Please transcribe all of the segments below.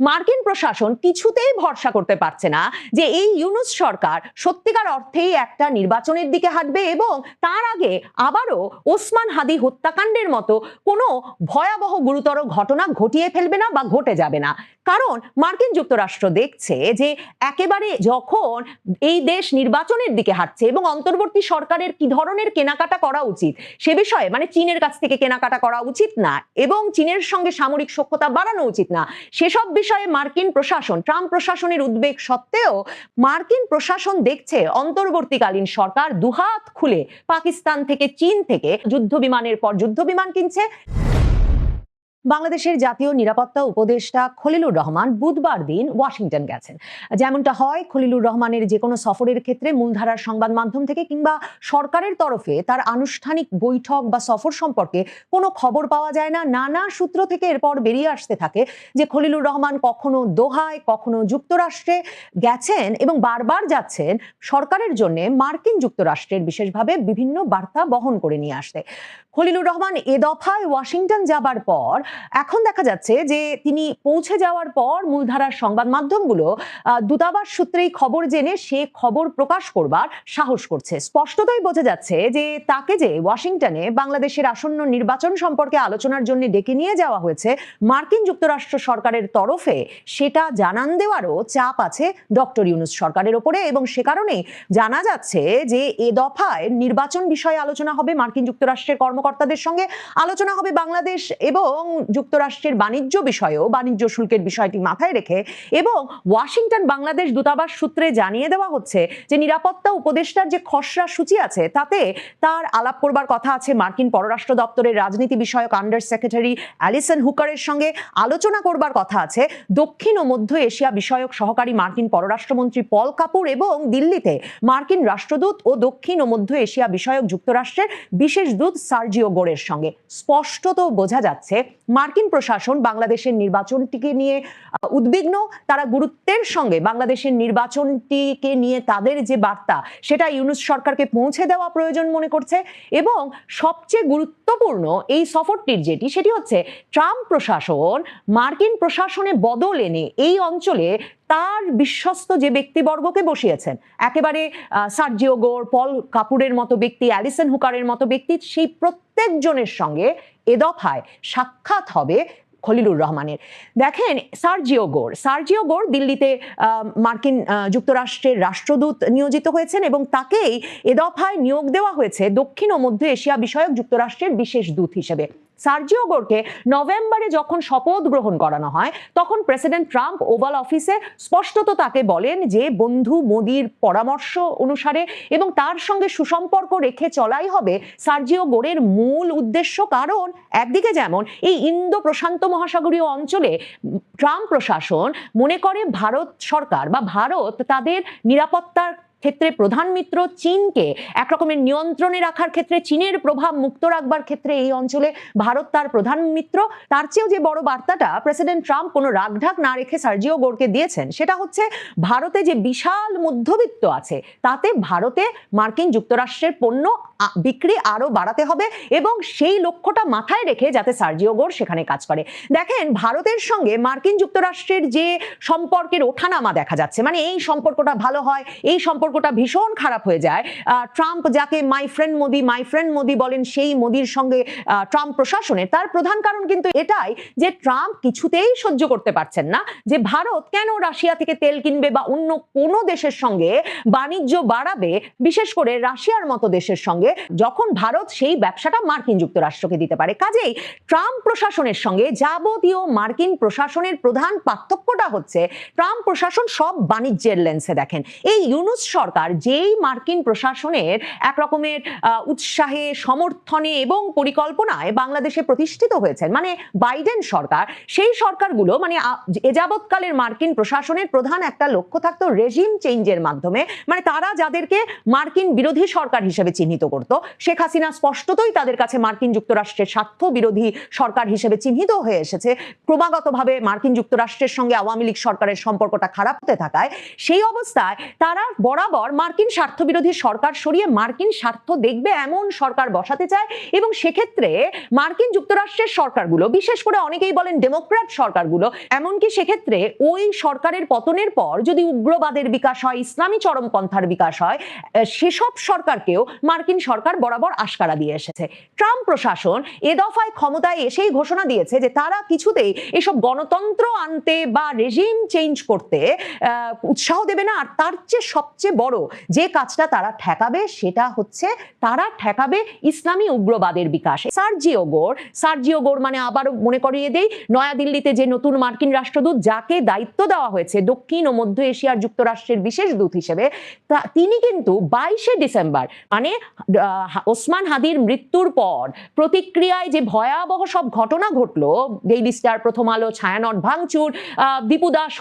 মার্কিন প্রশাসন কিছুতেই ভরসা করতে পারছে না যে এই ইউনুস সরকার সত্যিকার অর্থেই একটা নির্বাচনের দিকে হাঁটবে এবং তার আগে আবারও ওসমান হাদি হত্যাকাণ্ডের মতো কোনো ভয়াবহ গুরুতর ঘটনা ঘটিয়ে ফেলবে না বা ঘটে যাবে না। কারণ মার্কিন যুক্তরাষ্ট্র দেখছে যে একেবারে যখন এই দেশ নির্বাচনের দিকে হাঁটছে এবং অন্তর্বর্তী সরকারের কি ধরনের কেনাকাটা করা উচিত সে বিষয়ে মানে চীনের কাছ থেকে কেনাকাটা করা উচিত না এবং চীনের সঙ্গে সামরিক সক্ষতা বাড়ানো উচিত না সেসব বিষয়ে মার্কিন প্রশাসন, ট্রাম্প প্রশাসনের উদ্বেগ সত্ত্বেও মার্কিন প্রশাসন দেখছে অন্তর্বর্তীকালীন সরকার দুহাত খুলে পাকিস্তান থেকে চীন থেকে যুদ্ধ বিমানের পর যুদ্ধ বিমান কিনছে। বাংলাদেশের জাতীয় নিরাপত্তা উপদেষ্টা খলিলুর রহমান বুধবার দিন ওয়াশিংটন গেছেন। যেমনটা হয়, খলিলুর রহমানের যে কোনো সফরের ক্ষেত্রে মূলধারার সংবাদ মাধ্যম থেকে কিংবা সরকারের তরফে তার আনুষ্ঠানিক বৈঠক বা সফর সম্পর্কে কোনো খবর পাওয়া যায় না। নানা সূত্র থেকে এরপর বেরিয়ে আসতে থাকে যে খলিলুর রহমান কখনো দোহায়, কখনো যুক্তরাষ্ট্রে গেছেন এবং বারবার যাচ্ছেন সরকারের জন্য মার্কিন যুক্তরাষ্ট্রের বিশেষভাবে বিভিন্ন বার্তা বহন করে নিয়ে আসতে। খলিলুর রহমান এ দফায় ওয়াশিংটন যাবার পর এখন দেখা যাচ্ছে যে তিনি পৌঁছে যাওয়ার পর মূলধারার সংবাদ মাধ্যমগুলো দূতাবাস সূত্রেই খবর জেনে সে খবর প্রকাশ করবার সাহস করছে। স্পষ্টতই বোঝা যাচ্ছে যে তাকে যে ওয়াশিংটনে বাংলাদেশের আসন্ন নির্বাচন সম্পর্কে আলোচনার জন্য ডেকে নিয়ে যাওয়া হয়েছে মার্কিন যুক্তরাষ্ট্র সরকারের তরফে, সেটা জানান দেওয়ারও চাপ আছে ডক্টর ইউনুস সরকারের ওপরে এবং সে কারণেই জানা যাচ্ছে যে এ দফায় নির্বাচন বিষয়ে আলোচনা হবে মার্কিন যুক্তরাষ্ট্রের কর্মকর্তাদের সঙ্গে, আলোচনা হবে বাংলাদেশ এবং যুক্তরাষ্ট্রের বাণিজ্য বিষয়েও, বাণিজ্য শুল্কের বিষয়টি মাথায় রেখে এবং ওয়াশিংটন, বাংলাদেশ দূতাবাস সূত্রে জানিয়ে দেওয়া হচ্ছে যে নিরাপত্তা উপদেষ্টার যে খসড়া সূচি আছে, তাতে তার আলাপ করবার কথা আছে মার্কিন পররাষ্ট্র দপ্তরের রাজনীতি বিষয়ক আন্ডার সেক্রেটারি অ্যালিসন হুকারের সঙ্গে। আলোচনা করবার কথা আছে দক্ষিণ ও মধ্য এশিয়া বিষয়ক সহকারী মার্কিন পররাষ্ট্রমন্ত্রী পল কাপুর এবং দিল্লিতে মার্কিন রাষ্ট্রদূত ও দক্ষিণ ও মধ্য এশিয়া বিষয়ক যুক্তরাষ্ট্রের বিশেষ দূত সার্জিও গোরের সঙ্গে। স্পষ্টত বোঝা যাচ্ছে মার্কিন প্রশাসন বাংলাদেশের নির্বাচনটিকে নিয়ে উদ্বিগ্ন। তারা গুরুত্বের সঙ্গে বাংলাদেশের নির্বাচনটিকে নিয়ে তাদের যে বার্তা, সেটা ইউনুস সরকারকে পৌঁছে দেওয়া প্রয়োজন মনে করছে। এবং সবচেয়ে গুরুত্বপূর্ণ এই সফরটির যেটি, সেটি হচ্ছে ট্রাম্প প্রশাসন মার্কিন প্রশাসনে বদল এনে এই অঞ্চলে তার বিশ্বস্ত যে ব্যক্তিবর্গকে বসিয়েছেন, একেবারে সার্জিও গোর, পল কাপুরের মতো ব্যক্তি, অ্যালিসন হুকারের মতো ব্যক্তি, সেই প্রত্যেকজনের সঙ্গে এ দফায় সাক্ষাৎ হবে খলিলুর রহমানের। দেখেন সার্জিও গোর সার্জিও গোর দিল্লিতে মার্কিন যুক্তরাষ্ট্রের রাষ্ট্রদূত নিয়োজিত হয়েছেন এবং তাকেই এ দফায় নিয়োগ দেওয়া হয়েছে দক্ষিণ ও মধ্য এশিয়া বিষয়ক যুক্তরাষ্ট্রের বিশেষ দূত হিসেবে। সার্জিও গোরকে নভেম্বরে যখন শপথ গ্রহণ করানো হয়, তখন প্রেসিডেন্ট ট্রাম্প ওভাল অফিসে স্পষ্টত তাকে বলেন যে বন্ধু মোদির পরামর্শ অনুসারে এবং তার সঙ্গে সুসম্পর্ক রেখে চলাই হবে সার্জিও গোরের মূল উদ্দেশ্য। কারণ একদিকে যেমন এই ইন্দো প্রশান্ত মহাসাগরীয় অঞ্চলে ট্রাম্প প্রশাসন মনে করে ভারত সরকার বা ভারত তাদের নিরাপত্তার ক্ষেত্রে প্রধান মিত্র চীনকে একরকমের নিয়ন্ত্রণে রাখার ক্ষেত্রে চীনের প্রভাব মুক্ত রাখবার ক্ষেত্রে এই অঞ্চলে ভারত তার প্রধান মিত্র। তার চেয়েও যে বড় বার্তাটা প্রেসিডেন্ট ট্রাম্প কোনো রাগঢাক না রেখে সার্জিও গোরকে দিয়েছেন, সেটা হচ্ছে ভারতে যে বিশাল মধ্যবিত্ত আছে, তাতে ভারতে মার্কিন যুক্তরাষ্ট্রের পণ্য বিক্রি আরও বাড়াতে হবে এবং সেই লক্ষ্যটা মাথায় রেখে যাতে সার্জিও গোর সেখানে কাজ করে। দেখেন, ভারতের সঙ্গে মার্কিন যুক্তরাষ্ট্রের যে সম্পর্কের ওঠানামা দেখা যাচ্ছে মানে এই সম্পর্কটা ভালো হয়, এই সম্পর্কটা ভীষণ খারাপ হয়ে যায়। ট্রাম্প যাকে my friend Modi my friend Modi বলেন, সেই মোদির সঙ্গে ট্রাম্প প্রশাসনের তার প্রধান কারণ কিন্তু এটাই যে ট্রাম্প কিছুতেই সহ্য করতে পারছেন না। যে ভারত কেন রাশিয়া থেকে তেল কিনবে বা অন্য কোনো দেশের সঙ্গে বাণিজ্য বাড়াবে, বিশেষ করে রাশিয়ার মতো দেশের সঙ্গে, যখন ভারত সেই ব্যবসাটা মার্কিন যুক্তরাষ্ট্রকে দিতে পারে। কাজেই ট্রাম্প প্রশাসনের সঙ্গে যাবতীয় মার্কিন প্রশাসনের প্রধান পার্থক্যটা হচ্ছে, ট্রাম্প প্রশাসন সব বাণিজ্যের লেন্সে দেখেন। এই ইউনুস সরকার যেই মার্কিন প্রশাসনের এক রকমের উৎসাহে, সমর্থনে এবং পরিকল্পনায় বাংলাদেশে প্রতিষ্ঠিত হয়েছেন মানে বাইডেন সরকার, সেই সরকারগুলো মানে আ- এ যাবৎকালের মার্কিন প্রশাসনের প্রধান একটা লক্ষ্য থাকতো রেজিম চেঞ্জের মাধ্যমে মানে তারা যাদেরকে মার্কিন বিরোধী সরকার হিসেবে চিহ্নিত করত, শেখ হাসিনা স্পষ্টতই তাদের কাছে মার্কিন যুক্তরাষ্ট্রের স্বার্থ বিরোধী সরকার হিসেবে চিহ্নিত হয়ে এসেছে, ক্রমাগতভাবে মার্কিন যুক্তরাষ্ট্রের সঙ্গে আওয়ামী লীগ সরকারের সম্পর্কটা খারাপ হতে থাকায়, সেই অবস্থায় তারা বরাবর বরাবর মার্কিন স্বার্থবিরোধী সরকার সরিয়ে মার্কিন স্বার্থ দেখবে এমন সরকার বসাতে চায় এবং সেক্ষেত্রে মার্কিন যুক্তরাষ্ট্রের সরকারগুলো, বিশেষ করে অনেকেই বলেন ডেমোক্র্যাট সরকারগুলো, এমনকি সেক্ষেত্রে ওই সরকারের পতনের পর যদি উগ্রবাদের বিকাশ হয়, ইসলামী চরমপন্থার বিকাশ হয় সেসব সরকারকেও মার্কিন সরকার বরাবর আশকারা দিয়ে এসেছে। ট্রাম্প প্রশাসন এ দফায় ক্ষমতায় এসেই ঘোষণা দিয়েছে যে তারা কিছুতেই এসব গণতন্ত্র আনতে বা রেজিম চেঞ্জ করতে উৎসাহ দেবে না, আর তার চেয়ে সবচেয়ে বড়। যে কাজটা তারা ঠেকাবে সেটা হচ্ছে তারা ঠেকাবে ইসলামী উগ্রবাদের বিকাশ। সার্জিও গোর সার্জিও গোর মানে আবারও মনে করিয়ে দেই নয়াদিল্লিতে যে নতুন মার্কিন রাষ্ট্রদূত যাকে দায়িত্ব দেওয়া হয়েছে দক্ষিণ ও মধ্য এশিয়ার যুক্তরাষ্ট্রের বিশেষ দূত হিসেবে তিনি কিন্তু বাইশে ডিসেম্বর মানে ওসমান হাদির মৃত্যুর পর প্রতিক্রিয়ায় যে ভয়াবহ সব ঘটনা ঘটলো ডেইলি স্টার প্রথম আলো ছায়ানট ভাঙচুর আহ, দীপু দাস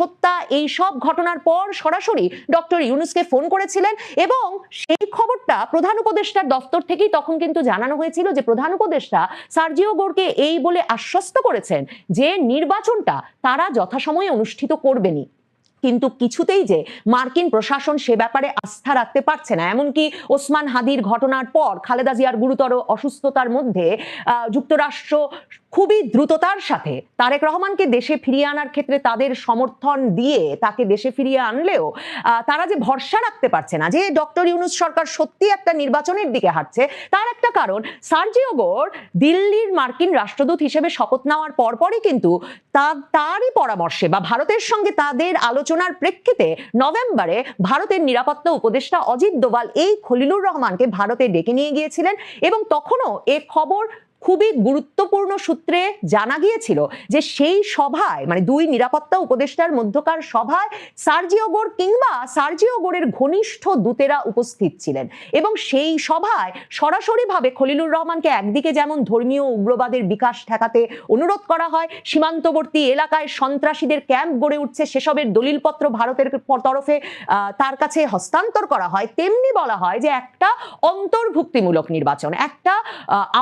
এই সব ঘটনার পর সরাসরি ডক্টর ইউনুসকে ফোন করেছিলেন এবং সেই খবরটা প্রধান উপদেষ্টার দফতর থেকেই তখন কিন্তু জানানো হয়েছিল যে প্রধান উপদেষ্টা সার্জিও গোরকে এই বলে আশ্বস্ত করেছেন যে নির্বাচনটা তারা যথাসময়ে অনুষ্ঠিত করবেনই। কিন্তু কিছুতেই যে মার্কিন প্রশাসন সে ব্যাপারে আস্থা রাখতে পারছে না। এমনকি ওসমান হাদির ঘটনার পর খালেদা জিয়ার গুরুতর অসুস্থতার মধ্যে যুক্তরাষ্ট্র খুবই দ্রুততার সাথে তারেক রহমানকে দেশে ফিরিয়ে আনার ক্ষেত্রে তাদের সমর্থন দিয়ে তাকে দেশে ফিরিয়ে আনলেও তারা যে ভরসা রাখতে পারছে না, যে ডক্টর ইউনুস সরকার সত্যি একটা নির্বাচনের দিকে হাঁটছে, তার একটা কারণ সার্জিও গোর দিল্লির মার্কিন রাষ্ট্রদূত হিসেবে শপথ নেওয়ার পরপরই কিন্তু তারই পরামর্শে বা ভারতের সঙ্গে তাদের আলোচনার প্রেক্ষিতে নভেম্বরে ভারতের নিরাপত্তা উপদেষ্টা অজিত দোভাল এই খলিলুর রহমানকে ভারতে ডেকে নিয়ে গিয়েছিলেন এবং তখনও এ খবর খুবই গুরুত্বপূর্ণ সূত্রে জানা গিয়েছিল যে সেই সভায় মানে দুই নিরাপত্তা উপদেষ্টার মধ্যকার সভায় সার্জিও গোর কিংবা সার্জিও গোরের ঘনিষ্ঠ দূতেরা উপস্থিত ছিলেন। এবং সেই সভায় সরাসরিভাবে খলিলুর রহমানকে একদিকে যেমন ধর্মীয় উগ্রবাদের বিকাশ ঠেকাতে অনুরোধ করা হয়, সীমান্তবর্তী এলাকায় সন্ত্রাসীদের ক্যাম্প গড়ে উঠছে, সেসবের দলিলপত্র ভারতের তরফে তার কাছে হস্তান্তর করা হয়। তেমনি বলা হয় যে একটা অন্তর্ভুক্তিমূলক নির্বাচন, একটা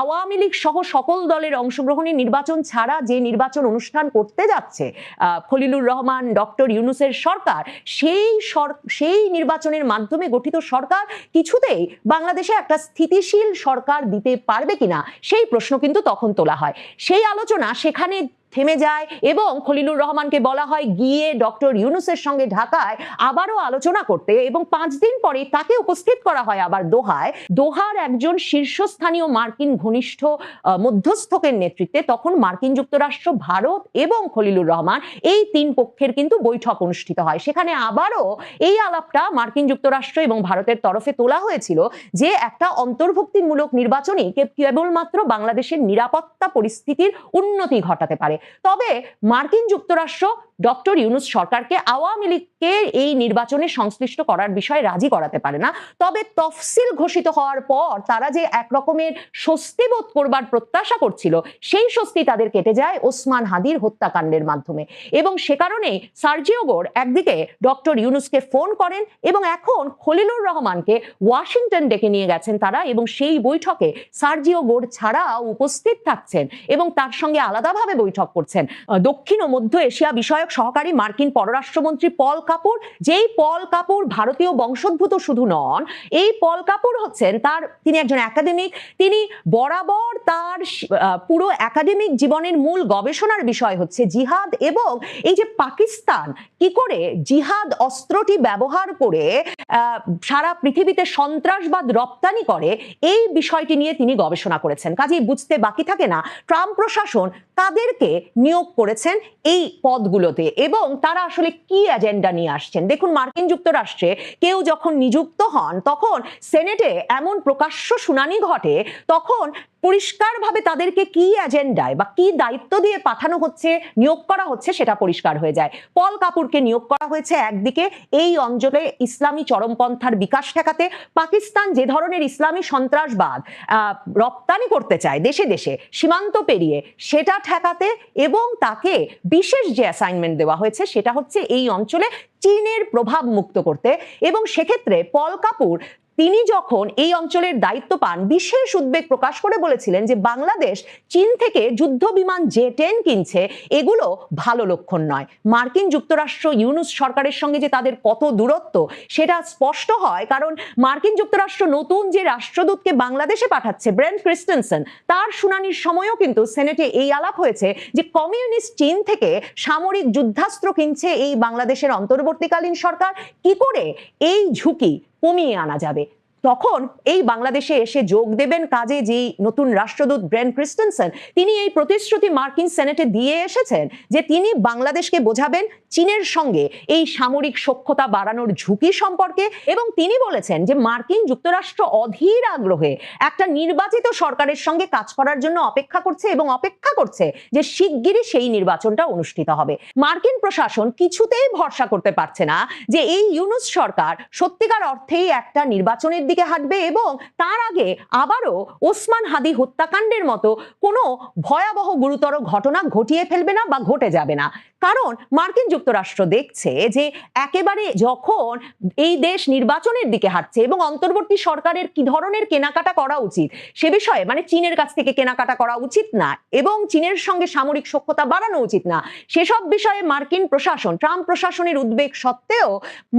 আওয়ামী লীগ সহ সকল দলের অংশগ্রহণে নির্বাচন ছাড়া যে নির্বাচন অনুষ্ঠান করতে যাচ্ছে খলিলুর রহমান, ডক্টর ইউনুসের সরকার, সেই সেই নির্বাচনের মাধ্যমে গঠিত সরকার কিছুতেই বাংলাদেশে একটা স্থিতিশীল সরকার দিতে পারবে কিনা, সেই প্রশ্ন কিন্তু তখন তোলা হয়। সেই আলোচনা সেখানে থেমে যায় এবং খলিলুর রহমানকে বলা হয় গিয়ে ডক্টর ইউনুসের সঙ্গে ঢাকায় আবারও আলোচনা করতে এবং পাঁচ দিন পরে তাকে উপস্থিত করা হয় আবার দোহায়। দোহার একজন শীর্ষস্থানীয় মার্কিন ঘনিষ্ঠ মধ্যস্থকের নেতৃত্বে তখন মার্কিন যুক্তরাষ্ট্র, ভারত এবং খলিলুর রহমান এই তিন পক্ষের কিন্তু বৈঠক অনুষ্ঠিত হয়। সেখানে আবারও এই আলাপটা মার্কিন যুক্তরাষ্ট্র এবং ভারতের তরফে তোলা হয়েছিল যে একটা অন্তর্ভুক্তিমূলক নির্বাচনই কেবলমাত্র বাংলাদেশের নিরাপত্তা পরিস্থিতির উন্নতি ঘটাতে পারে। তবে মার্কিন যুক্তরাষ্ট্র ডক্টর ইউনুস সরকারকে আওয়ামী লীগকে এই নির্বাচনে সংশ্লিষ্ট করার বিষয়ে রাজি করাতে পারে না। তবে তফসিল ঘোষিত হওয়ার পর তারা যে এক রকমের স্বস্তি বোধ করবার প্রত্যাশা করছিল, সেই স্বস্তি তাদের কেটে যায় ওসমান হাদির হত্যাকাণ্ডের মাধ্যমে। এবং সে কারণে সার্জিও গোর একদিকে ডক্টর ইউনুসকে ফোন করেন এবং এখন খলিলুর রহমানকে ওয়াশিংটন ডেকে নিয়ে গেছেন তারা এবং সেই বৈঠকে সার্জিও গোর ছাড়াও উপস্থিত থাকছেন এবং তার সঙ্গে আলাদাভাবে বৈঠক করছেন। দক্ষিণ ও মধ্য এশিয়া বিষয়ক সহকারী মার্কিন পররাষ্ট্রমন্ত্রী পল কাপুর, যেই পল কাপুর ভারতীয় বংশোদ্ভূত শুধু নন, এই পল কাপুর হচ্ছেন তার, তিনি একজন একাডেমিক তিনি বরাবর তার পুরো একাডেমিক জীবনের মূল গবেষণার বিষয় হচ্ছে জিহাদ এবং এই যে পাকিস্তান কি করে জিহাদ অস্ত্রটি ব্যবহার করে সারা পৃথিবীতে সন্ত্রাসবাদ রপ্তানি করে, এই বিষয়টি নিয়ে তিনি গবেষণা করেছেন। কাজেই বুঝতে বাকি থাকে না, ট্রাম্প প্রশাসন তাদেরকে নিয়োগ করেছেন এই পদগুলোতে এবং তারা আসলে কি এজেন্ডা নিয়ে আসছেন? দেখুন, মার্কিন যুক্তরাষ্ট্রে কেউ যখন নিযুক্ত হন, তখন সেনেটে এমন প্রকাশ্য শুনানি ঘটে, তখন পরিষ্কারভাবে তাদেরকে কি এজেন্ডায় বা কি দায়িত্ব দিয়ে পাঠানো হচ্ছে, নিয়োগ করা হচ্ছে সেটা পরিষ্কার হয়ে যায়। পল কাপুরকে নিয়োগ করা হয়েছে একদিকে, এই অঞ্চলে ইসলামী চরমপন্থার বিকাশ ঠেকাতে পাকিস্তান যে ধরনের ইসলামী সন্ত্রাসবাদ রপ্তানি করতে চায় দেশে দেশে, সীমান্ত পেরিয়ে, সেটা ঠেকাতে এবং তাকে বিশেষ যে অ্যাসাইনমেন্ট দেওয়া হয়েছে সেটা হচ্ছে এই অঞ্চলে চীনের প্রভাব মুক্ত করতে এবং সেক্ষেত্রে পল কাপুর তিনি যখন এই অঞ্চলের দায়িত্ব পান, বিশেষ উদ্বেগ প্রকাশ করে বলেছিলেন যে বাংলাদেশ চীন থেকে যুদ্ধ বিমান জে টেন কিনছে, এগুলো ভালো লক্ষণ নয়। মার্কিন যুক্তরাষ্ট্র ইউনুস সরকারের সঙ্গে যে তাদের কত দূরত্ব, সেটা স্পষ্ট হয় কারণ মার্কিন যুক্তরাষ্ট্র নতুন যে রাষ্ট্রদূতকে বাংলাদেশে পাঠাচ্ছে, ব্রেন্ট ক্রিস্টেনসন, তার শুনানির সময়ও কিন্তু সেনেটে এই আলাপ হয়েছে যে কমিউনিস্ট চীন থেকে সামরিক যুদ্ধাস্ত্র কিনছে এই বাংলাদেশের অন্তর্বর্তীকালীন সরকার। কি করে এই ঝুঁকি কমিয়ে আনা যাবে। তখন এই বাংলাদেশে এসে যোগ দেবেন কাজে যেই নতুন রাষ্ট্রদূত ব্রেন ক্রিস্টেনসন, তিনি এই প্রতিশ্রুতি মার্কিন সেনেটে দিয়ে এসেছেন যে তিনি বাংলাদেশকে বোঝাবেন চীনের সঙ্গে এই সামরিক সক্ষতা বাড়ানোর ঝুঁকি সম্পর্কে এবং তিনি বলেছেন যে মার্কিন যুক্তরাষ্ট্র অধীর আগ্রহে একটা নির্বাচিত সরকারের সঙ্গে কাজ করার জন্য অপেক্ষা করছে এবং অপেক্ষা করছে যে শিগগিরই সেই নির্বাচনটা অনুষ্ঠিত হবে। মার্কিন প্রশাসন কিছুতেই ভরসা করতে পারছে না যে এই ইউনুস সরকার সত্যিকার অর্থেই একটা নির্বাচনের দিকে হাঁটবে এবং তার আগে আবারও ওসমান হাদি হত্যাকাণ্ডের মতো কোনো ভয়াবহ গুরুতর ঘটনা ঘটিয়ে ফেলবে না বা ঘটে যাবে না। কারণ মার্কিন যুক্তরাষ্ট্র দেখছে যে একেবারে যখন এই দেশ নির্বাচনের দিকে হাঁটছে এবং অন্তর্বর্তী সরকারের কি ধরনের কেনাকাটা করা উচিত সে বিষয়ে মানে চীনের কাছ থেকে কেনাকাটা করা উচিত না এবং চীনের সঙ্গে সামরিক সক্ষতা বাড়ানো উচিত না, সেসব বিষয়ে মার্কিন প্রশাসন, ট্রাম্প প্রশাসনের উদ্বেগ সত্ত্বেও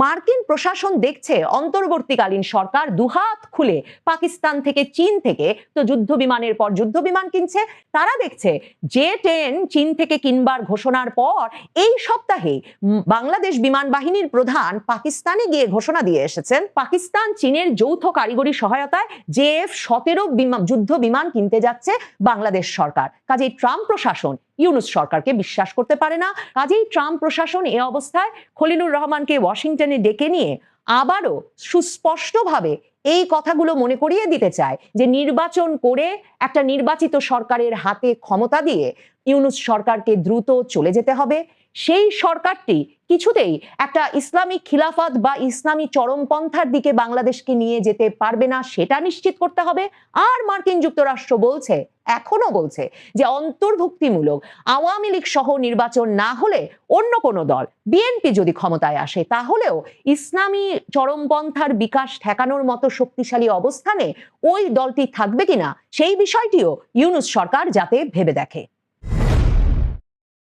মার্কিন প্রশাসন দেখছে অন্তর্বর্তীকালীন সরকার দুহাত খুলে পাকিস্তান থেকে চীন থেকে, তো যুদ্ধ বিমানের পর যুদ্ধ বিমান কিনছে, তারা দেখছে যে টেন চীন থেকে কিনবার ঘোষণার পর এই সপ্তাহে বাংলাদেশ বিমান বাহিনীর প্রধান পাকিস্তানে গিয়ে ঘোষণা দিয়ে এসেছেন, পাকিস্তান চীনের যৌথ কারিগরি সহায়তায় জেএফ সতেরো যুদ্ধ বিমান কিনতে যাচ্ছে বাংলাদেশ সরকার। কাজেই ট্রাম্প প্রশাসন, ইউনুস সরকারকে বিশ্বাস করতে পারে না। কাজেই ট্রাম্প প্রশাসন এ অবস্থায় খলিলুর রহমানকে ওয়াশিংটনে ডেকে নিয়ে আবারও সুস্পষ্টভাবে এই কথাগুলো মনে করিয়ে দিতে চায় যে নির্বাচন করে একটা নির্বাচিত সরকারের হাতে ক্ষমতা দিয়ে ইউনুস সরকারকে দ্রুত চলে যেতে হবে। সেই সরকারটি কিছুতেই একটা ইসলামিক খিলাফত বা ইসলামী চরমপন্থার দিকে বাংলাদেশকে নিয়ে যেতে পারবে না, সেটা নিশ্চিত করতে হবে। আর মার্কিন যুক্তরাষ্ট্র বলছে এখনও বলছে যে অন্তর্ভুক্তিমূলক আওয়ামী লীগ সহ নির্বাচন না হলে অন্য কোনো দল, বিএনপি যদি ক্ষমতায় আসে, তাহলেও ইসলামী চরমপন্থার বিকাশ ঠেকানোর মতো শক্তিশালী অবস্থানে ওই দলটি থাকবে কিনা, সেই বিষয়টিও ইউনুস সরকার যাতে ভেবে দেখে।